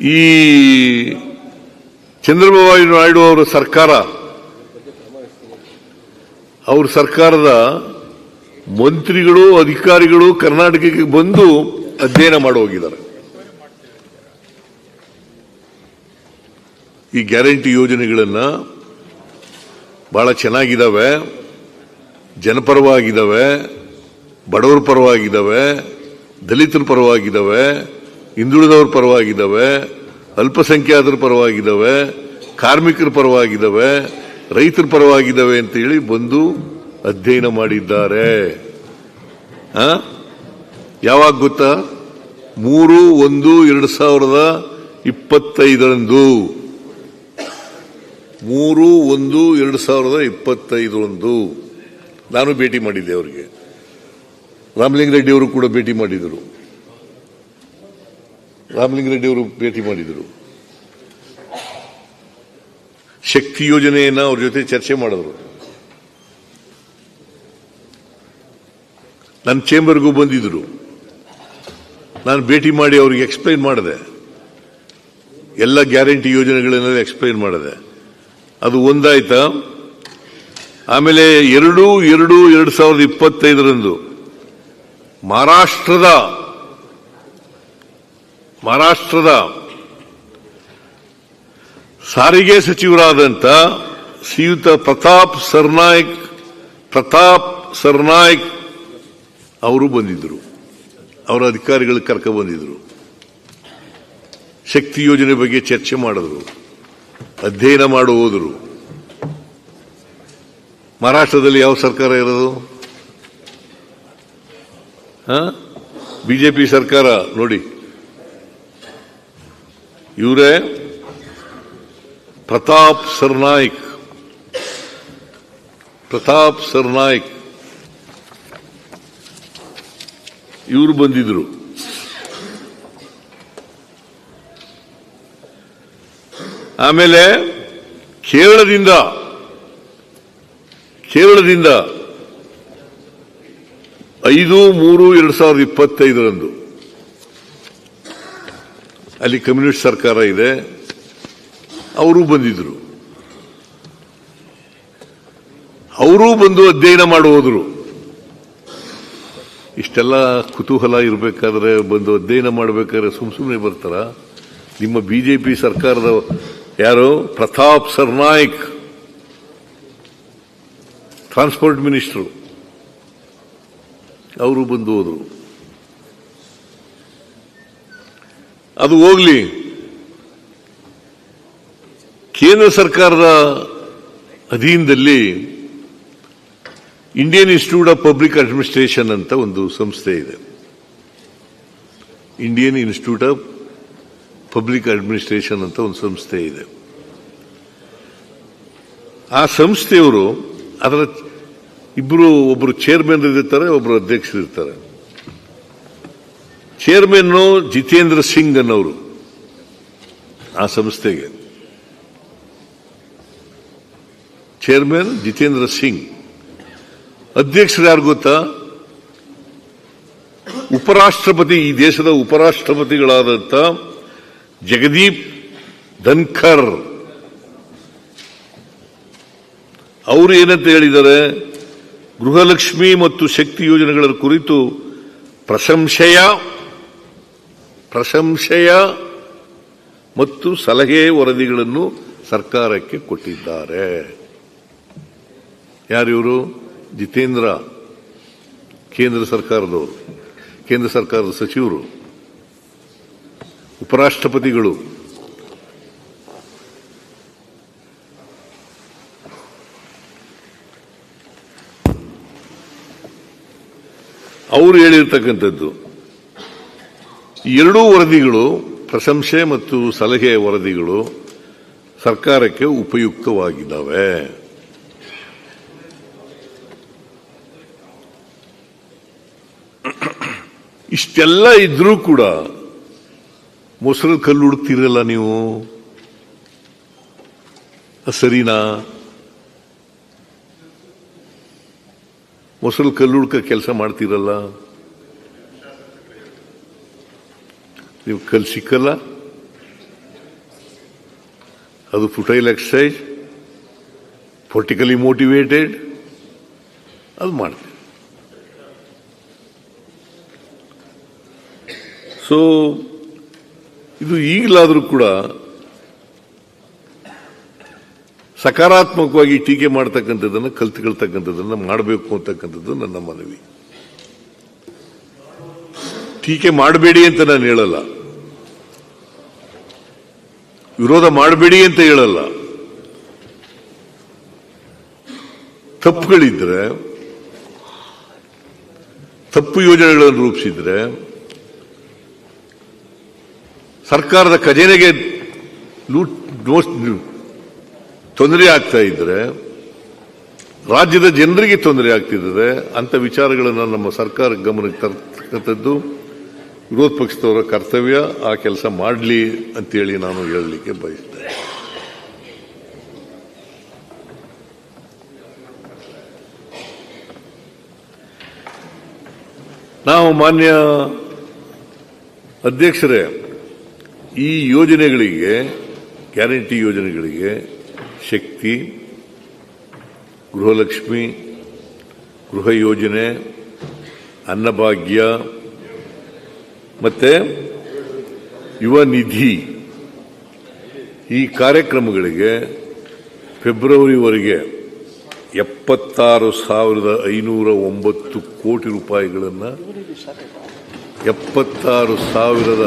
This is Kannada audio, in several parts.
ಈ ಚಂದ್ರಬಾಬು ನಾಯ್ಡು ಅವರ ಸರ್ಕಾರ, ಅವ್ರ ಸರ್ಕಾರದ ಮಂತ್ರಿಗಳು, ಅಧಿಕಾರಿಗಳು ಕರ್ನಾಟಕಕ್ಕೆ ಬಂದು ಅಧ್ಯಯನ ಮಾಡಿ ಹೋಗಿದ್ದಾರೆ. ಈ ಗ್ಯಾರಂಟಿ ಯೋಜನೆಗಳನ್ನ ಬಹಳ ಚೆನ್ನಾಗಿದ್ದಾವೆ ಜನಪರವಾಗಿದ್ದಾವೆ ಬಡವರ ಪರವಾಗಿದ್ದಾವೆ ದಲಿತರ ಪರವಾಗಿದ್ದಾವೆ ಹಿಂದುಳಿದವ್ರ ಪರವಾಗಿದ್ದಾವೆ, ಅಲ್ಪಸಂಖ್ಯಾತರ ಪರವಾಗಿದ್ದಾವೆ, ಕಾರ್ಮಿಕರ ಪರವಾಗಿದ್ದಾವೆ, ರೈತರ ಪರವಾಗಿದ್ದಾವೆ ಅಂತ ಹೇಳಿ ಬಂದು ಅಧ್ಯಯನ ಮಾಡಿದ್ದಾರೆ? ಯಾವಾಗ ಗೊತ್ತಾ? ಮೂರು, ಒಂದು, ಎರಡು ಸಾವಿರದ ಇಪ್ಪತ್ತೈದರಂದು. ಮೂರು, ಒಂದು, ಎರಡು ಸಾವಿರದ ಇಪ್ಪತ್ತೈದರಂದು. ನಾನು ಭೇಟಿ ಮಾಡಿದ್ದೆ ಅವರಿಗೆ. ರಾಮಲಿಂಗರೆಡ್ಡಿ ಅವರು ಕೂಡ ಭೇಟಿ ಮಾಡಿದರು. ರಾಮಲಿಂಗರೆಡ್ಡಿ ಅವರು ಭೇಟಿ ಮಾಡಿದರು. ಶಕ್ತಿ ಯೋಜನೆಯನ್ನು ಅವ್ರ ಜೊತೆ ಚರ್ಚೆ ಮಾಡಿದ್ರು. ನನ್ನ ಚೇಂಬರ್ಗೂ ಬಂದಿದ್ರು. ನಾನು ಭೇಟಿ ಮಾಡಿ ಅವ್ರಿಗೆ ಎಕ್ಸ್ಪ್ಲೈನ್ ಮಾಡಿದೆ. ಎಲ್ಲ ಗ್ಯಾರಂಟಿ ಯೋಜನೆಗಳನ್ನೆಲ್ಲ ಎಕ್ಸ್ಪ್ಲೈನ್ ಮಾಡಿದೆ. ಅದು ಒಂದಾಯ್ತಾ? ಆಮೇಲೆ ಎರಡು ಎರಡು ಎರಡು ಸಾವಿರದ ಇಪ್ಪತ್ತೈದರಂದು ಮಹಾರಾಷ್ಟ್ರದ ಮಹಾರಾಷ್ಟ್ರದ ಸಾರಿಗೆ ಸಚಿವರಾದಂಥ ಶ್ರೀಯುತ ಪ್ರತಾಪ್ ಸರ್ನಾಯ್ಕ್ ಪ್ರತಾಪ್ ಸರ್ನಾಯ್ಕ್ ಅವರು ಬಂದಿದ್ದರು. ಅವರ ಅಧಿಕಾರಿಗಳು ಕರ್ಕ ಬಂದಿದ್ರು ಶಕ್ತಿ ಯೋಜನೆ ಬಗ್ಗೆ ಚರ್ಚೆ ಮಾಡಿದ್ರು. ಅಧ್ಯಯನ ಮಾಡಿ ಹೋದರು. ಮಹಾರಾಷ್ಟ್ರದಲ್ಲಿ ಯಾವ ಸರ್ಕಾರ ಇರೋದು? ಬಿಜೆಪಿ ಸರ್ಕಾರ ನೋಡಿ. ಇವರೇ ಪ್ರತಾಪ್ ಸರ್ನಾಯ್ಕ್ ಪ್ರತಾಪ್ ಸರ್ನಾಯ್ಕ್ ಇವರು ಬಂದಿದ್ರು. ಆಮೇಲೆ ಕೇರಳದಿಂದ ಕೇರಳದಿಂದ ಐದು, ಮೂರು, ಎರಡು ಸಾವಿರದ ಇಪ್ಪತ್ತೈದರಂದು ಅಲ್ಲಿ ಕಮ್ಯುನಿಸ್ಟ್ ಸರ್ಕಾರ ಇದೆ, ಅವರು ಬಂದಿದ್ರು. ಅವರೂ ಬಂದು ಅಧ್ಯಯನ ಮಾಡಿ ಇಷ್ಟೆಲ್ಲ ಕುತೂಹಲ ಇರಬೇಕಾದ್ರೆ ಬಂದು ಅಧ್ಯಯನ ಮಾಡಬೇಕಾದ್ರೆ ಸುಮ್ ಸುಮ್ಮನೆ ಬರ್ತಾರ. ನಿಮ್ಮ ಬಿಜೆಪಿ ಸರ್ಕಾರದ ಯಾರು? ಪ್ರತಾಪ್ ಸರ್ನಾಯ್ಕ್. ಟ್ರಾನ್ಸ್ಪೋರ್ಟ್ ಮಿನಿಸ್ಟ್ರು ಅವರು ಬಂದು ಹೋದ್ರು. ಅದು ಹೋಗ್ಲಿ. ಕೇಂದ್ರ ಸರ್ಕಾರದ ಅಧೀನದಲ್ಲಿ Indian institute of public administration ಅಂತ ಒಂದು ಸಂಸ್ಥೆ ಇದೆ. Indian institute of public administration ಅಂತ ಒಂದು ಸಂಸ್ಥೆ ಇದೆ. ಆ ಸಂಸ್ಥೆಯವರು ಅದರ ಇಬ್ಬರು ಒಬ್ಬರು ಚೇರ್ಮನ್ ಇರ್ತಾರೆ ಒಬ್ಬರು ಅಧ್ಯಕ್ಷರು ಇರ್ತಾರೆ ಚೇರ್ಮನ್ ಜಿತೇಂದ್ರ ಸಿಂಗ್ ಅನ್ನೋರು ಆ ಸಂಸ್ಥೆಗೆ. ಚೇರ್ಮನ್ ಜಿತೇಂದ್ರ ಸಿಂಗ್. ಅಧ್ಯಕ್ಷರು ಯಾರು ಗೊತ್ತಾ? ಉಪರಾಷ್ಟ್ರಪತಿ, ಈ ದೇಶದ ಉಪರಾಷ್ಟ್ರಪತಿಗಳಾದಂಥ ಜಗದೀಪ್ ಧನ್ಖರ್ ಅವರು ಏನಂತ ಹೇಳಿದ್ದಾರೆ? ಗೃಹಲಕ್ಷ್ಮಿ ಮತ್ತು ಶಕ್ತಿ ಯೋಜನೆಗಳ ಕುರಿತು ಪ್ರಶಂಸೆಯ ಪ್ರಶಂಸೆಯ ಮತ್ತು ಸಲಹೆ ವರದಿಗಳನ್ನು ಸರ್ಕಾರಕ್ಕೆ ಕೊಟ್ಟಿದ್ದಾರೆ. ಯಾರಿವರು? ಜಿತೇಂದ್ರ, ಕೇಂದ್ರ ಸರ್ಕಾರದವರು. ಕೇಂದ್ರ ಸರ್ಕಾರದ ಸಚಿವರು. ಉಪರಾಷ್ಟ್ರಪತಿಗಳು. ಅವರು ಹೇಳಿರ್ತಕ್ಕಂಥದ್ದು ಎರಡೂ ವರದಿಗಳು ಪ್ರಶಂಸೆ ಮತ್ತು ಸಲಹೆ ವರದಿಗಳು ಸರ್ಕಾರಕ್ಕೆ ಉಪಯುಕ್ತವಾಗಿದ್ದಾವೆ. ಇಷ್ಟೆಲ್ಲ ಇದ್ರೂ ಕೂಡ ಮೊಸರು ಕಲ್ಲು ಹುಡುಕ್ತಿರಲ್ಲ ನೀವು ಸರಿನಾ? ಮೊಸರು ಕಲ್ಲು ಹುಡುಕ ಕೆಲಸ ಮಾಡ್ತಿರಲ್ಲ? ನೀವು ಕಲ್ಲು ಸಿಕ್ಕಲ್ಲ. ಅದು ಫುಟೈಲ್ ಎಕ್ಸಸೈಜ್ ಪೊಲಿಟಿಕಲಿ ಮೋಟಿವೇಟೆಡ್ ಅದು ಮಾಡ್ತೀವಿ ಸೊ ಇದು ಈಗಲಾದರೂ ಕೂಡ ಸಕಾರಾತ್ಮಕವಾಗಿ ಟೀಕೆ ಮಾಡ್ತಕ್ಕಂಥದ್ದನ್ನು, ಕಲ್ತ್ಕೊಳ್ತಕ್ಕಂಥದ್ದನ್ನು ಮಾಡಬೇಕು ಅಂತಕ್ಕಂಥದ್ದು ನನ್ನ ಮನವಿ. ಟೀಕೆ ಮಾಡಬೇಡಿ ಅಂತ ನಾನು ಹೇಳಲ್ಲ. ವಿರೋಧ ಮಾಡಬೇಡಿ ಅಂತ ಹೇಳಲ್ಲ. ತಪ್ಪುಗಳಿದ್ರೆ, ತಪ್ಪು ಯೋಜನೆಗಳನ್ನು ರೂಪಿಸಿದ್ರೆ, ಸರ್ಕಾರದ ಖಜಾನೆಗೆ ತೊಂದರೆ ಆಗ್ತಾ ಇದ್ರೆ, ರಾಜ್ಯದ ಜನರಿಗೆ ತೊಂದರೆ ಆಗ್ತಿದ್ದಾರೆ ಅಂತ ವಿಚಾರಗಳನ್ನು ನಮ್ಮ ಸರ್ಕಾರ ಗಮನಕ್ಕೆ ತರ್ತಕ್ಕಂಥದ್ದು ವಿರೋಧ ಪಕ್ಷದವರ ಕರ್ತವ್ಯ ಆ ಕೆಲಸ ಮಾಡಲಿ ಅಂತೇಳಿ ನಾನು ಹೇಳಲಿಕ್ಕೆ ಬಯಸ್ತೇನೆ. ನಾವು ಮಾನ್ಯ ಅಧ್ಯಕ್ಷರೇ, ಈ ಯೋಜನೆಗಳಿಗೆ, ಗ್ಯಾರಂಟಿ ಯೋಜನೆಗಳಿಗೆ ಶಕ್ತಿ, ಗೃಹಲಕ್ಷ್ಮಿ, ಗೃಹ ಯೋಜನೆ, ಅನ್ನಭಾಗ್ಯ ಮತ್ತೆ ಯುವ ನಿಧಿ ಈ ಕಾರ್ಯಕ್ರಮಗಳಿಗೆ ಫೆಬ್ರವರಿವರೆಗೆ ಎಪ್ಪತ್ತಾರು ಸಾವಿರದ ಐನೂರ ಒಂಬತ್ತು ಕೋಟಿ ರೂಪಾಯಿಗಳನ್ನು ಎಪ್ಪತ್ತಾರು ಸಾವಿರದ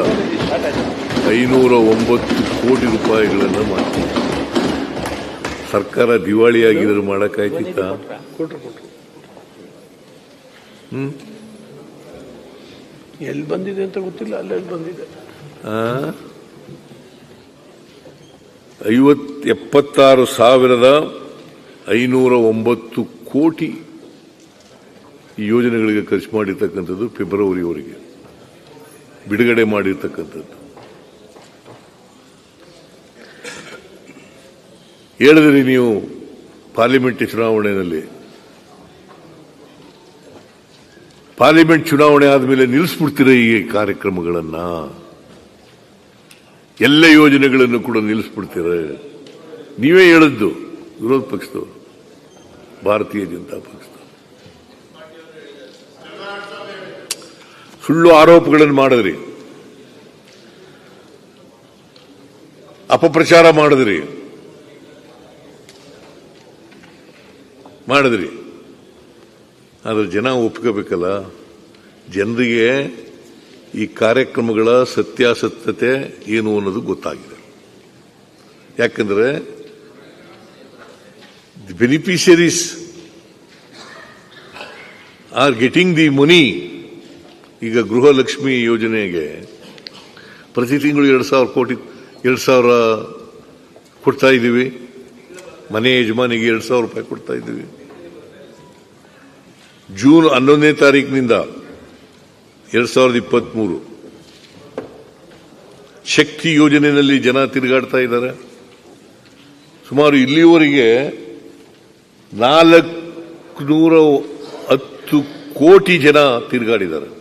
ಐನೂರ ಒಂಬತ್ತು ಕೋಟಿ ರೂಪಾಯಿಗಳನ್ನು ಮಾಡ್ತೀವಿ. ಸರ್ಕಾರ ದಿವಾಳಿಯಾಗಿದ್ರೆ ಮಾಡಕ್ಕಾಯ್ತಿತ್ತ? ಕೊಟ್ರು ಎಲ್ಲಿ ಬಂದಿದೆ ಅಂತ ಗೊತ್ತಿಲ್ಲ, ಅಲ್ಲೆಲ್ಲಿ ಬಂದಿದೆ. ಐವತ್ ಎಪ್ಪತ್ತಾರು ಸಾವಿರದ ಐನೂರ ಒಂಬತ್ತು ಕೋಟಿ ಈ ಯೋಜನೆಗಳಿಗೆ ಖರ್ಚು ಮಾಡಿರ್ತಕ್ಕಂಥದ್ದು ಫೆಬ್ರವರಿವರೆಗೆ. ಬಿಡುಗಡೆ ಮಾಡಿರ್ತಕ್ಕಂಥದ್ದು. ಹೇಳಿದ್ರಿ ನೀವು ಪಾರ್ಲಿಮೆಂಟ್ ಚುನಾವಣೆಯಲ್ಲಿ. ಪಾರ್ಲಿಮೆಂಟ್ ಚುನಾವಣೆ ಆದಮೇಲೆ ನಿಲ್ಲಿಸ್ಬಿಡ್ತೀರ ಈ ಕಾರ್ಯಕ್ರಮಗಳನ್ನ? ಎಲ್ಲ ಯೋಜನೆಗಳನ್ನು ಕೂಡ ನಿಲ್ಲಿಸ್ಬಿಡ್ತೀರ ನೀವೇ ಹೇಳಿದ್ದು, ವಿರೋಧ ಪಕ್ಷದವರು, ಭಾರತೀಯ ಜನತಾ ಪಕ್ಷದವರು. ಸುಳ್ಳು ಆರೋಪಗಳನ್ನು ಮಾಡಿದ್ರಿ. ಅಪಪ್ರಚಾರ ಮಾಡಿದ್ರಿ. ಮಾಡಿದ್ರಿ. ಆದ್ರೆ ಜನ ಒಪ್ಕೋಬೇಕಲ್ಲ? ಜನರಿಗೆ ಈ ಕಾರ್ಯಕ್ರಮಗಳ ಸತ್ಯಾಸತ್ಯತೆ ಏನು ಅನ್ನೋದು ಗೊತ್ತಾಗಿದೆ. ಯಾಕಂದರೆ the beneficiaries are getting the money ಈಗ ಗೃಹಲಕ್ಷ್ಮಿ ಯೋಜನೆಗೆ ಪ್ರತಿ ತಿಂಗಳು ಎರಡು ಸಾವಿರ ಕೋಟಿ, ಎರಡು ಸಾವಿರ ಕೊಡ್ತಾ ಇದ್ದೀವಿ. ಮನೆ ಯಜಮಾನಿಗೆ ಎರಡು ಸಾವಿರ ರೂಪಾಯಿ ಕೊಡ್ತಾ ಇದ್ದೀವಿ. ಜೂನ್ ಹನ್ನೊಂದನೇ ತಾರೀಕಿನಿಂದ ಎರಡ್ ಸಾವಿರದ ಇಪ್ಪತ್ಮೂರು. ಶಕ್ತಿ ಯೋಜನೆಯಲ್ಲಿ ಜನ ತಿರುಗಾಡ್ತಾ ಇದ್ದಾರೆ. ಸುಮಾರು ಇಲ್ಲಿಯವರೆಗೆ ನಾಲ್ಕುನೂರ ಹತ್ತು ಕೋಟಿ ಜನ ತಿರುಗಾಡಿದ್ದಾರೆ.